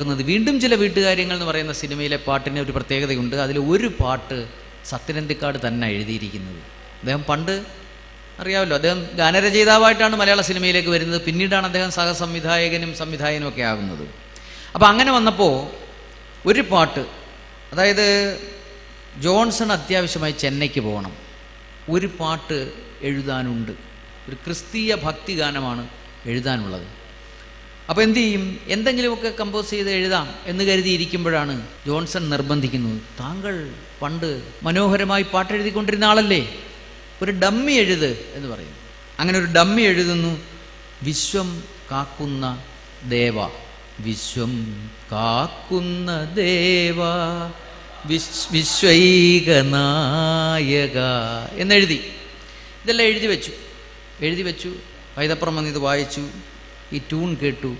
ഓർക്കുന്നത് വീണ്ടും ചില വീട്ടുകാര്യങ്ങൾ എന്ന് പറയുന്ന സിനിമയിലെ പാട്ടിന് ഒരു പ്രത്യേകതയുണ്ട്. അതിൽ ഒരു പാട്ട് സത്യനന്ദിക്കാട് തന്നെ എഴുതിയിരിക്കുന്നത്. അദ്ദേഹം പണ്ട് അറിയാമല്ലോ അദ്ദേഹം ഗാനരചയിതാവായിട്ടാണ് മലയാള സിനിമയിലേക്ക് വരുന്നത്. പിന്നീടാണ് അദ്ദേഹം സഹസംവിധായകനും സംവിധായകനും ഒക്കെ ആകുന്നത്. അപ്പോൾ അങ്ങനെ വന്നപ്പോൾ ഒരു പാട്ട് അതായത് ജോൺസൺ അത്യാവശ്യമായി ചെന്നൈക്ക് പോകണം. ഒരു പാട്ട് എഴുതാനുണ്ട്. ഒരു ക്രിസ്തീയ ഭക്തി ഗാനമാണ് എഴുതാനുള്ളത്. അപ്പോൾ എന്ത് ചെയ്യും? എന്തെങ്കിലുമൊക്കെ കമ്പോസ് ചെയ്ത് എഴുതാം എന്ന് കരുതിയിരിക്കുമ്പോഴാണ് ജോൺസൺ നിർബന്ധിക്കുന്നത് താങ്കൾ പണ്ട് മനോഹരമായി പാട്ടെഴുതിക്കൊണ്ടിരുന്ന ആളല്ലേ? ഒരു ഡമ്മി എഴുത് എന്ന് പറയും. അങ്ങനെ ഒരു ഡമ്മി എഴുതുന്നു. വിശ്വം കാക്കുന്ന ദേവ. വിശ്വം കാക്കുന്ന ദേവ. വിശ്വൈകനായക വിശ്വൈക നായക എന്നെഴുതി. ഇതെല്ലാം എഴുതി വെച്ചു. എഴുതി വെച്ചു. പൈതപ്പുറം വന്ന് ഇത് വായിച്ചു. ഈ ട്യൂൺ കേട്ടു.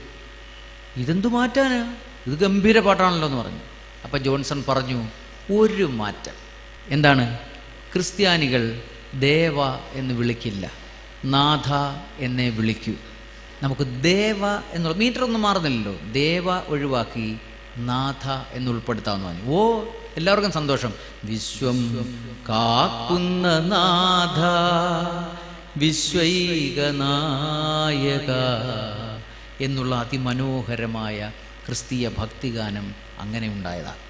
ഇതെന്തു മാറ്റാനാ? ഇത് ഗംഭീര പാട്ടാണല്ലോ എന്ന് പറഞ്ഞു. അപ്പം ജോൺസൺ പറഞ്ഞു ഒരു മാറ്റം. എന്താണ്? ക്രിസ്ത്യാനികൾ ദേവ എന്ന് വിളിക്കില്ല. നാഥ എന്നെ വിളിക്കൂ. നമുക്ക് ദേവ എന്നുള്ള മീറ്റർ ഒന്നും മാറുന്നില്ലല്ലോ. ദേവ ഒഴിവാക്കി നാഥ എന്ന് ഉൾപ്പെടുത്താമെന്ന് പറഞ്ഞു. ഓ എല്ലാവർക്കും സന്തോഷം. വിശ്വം കാക്കുന്ന നാഥ. വിശ്വൈകനായക എന്നുള്ള അതിമനോഹരമായ ക്രിസ്തീയ ഭക്തിഗാനം അങ്ങനെ ഉണ്ടായതാണ്.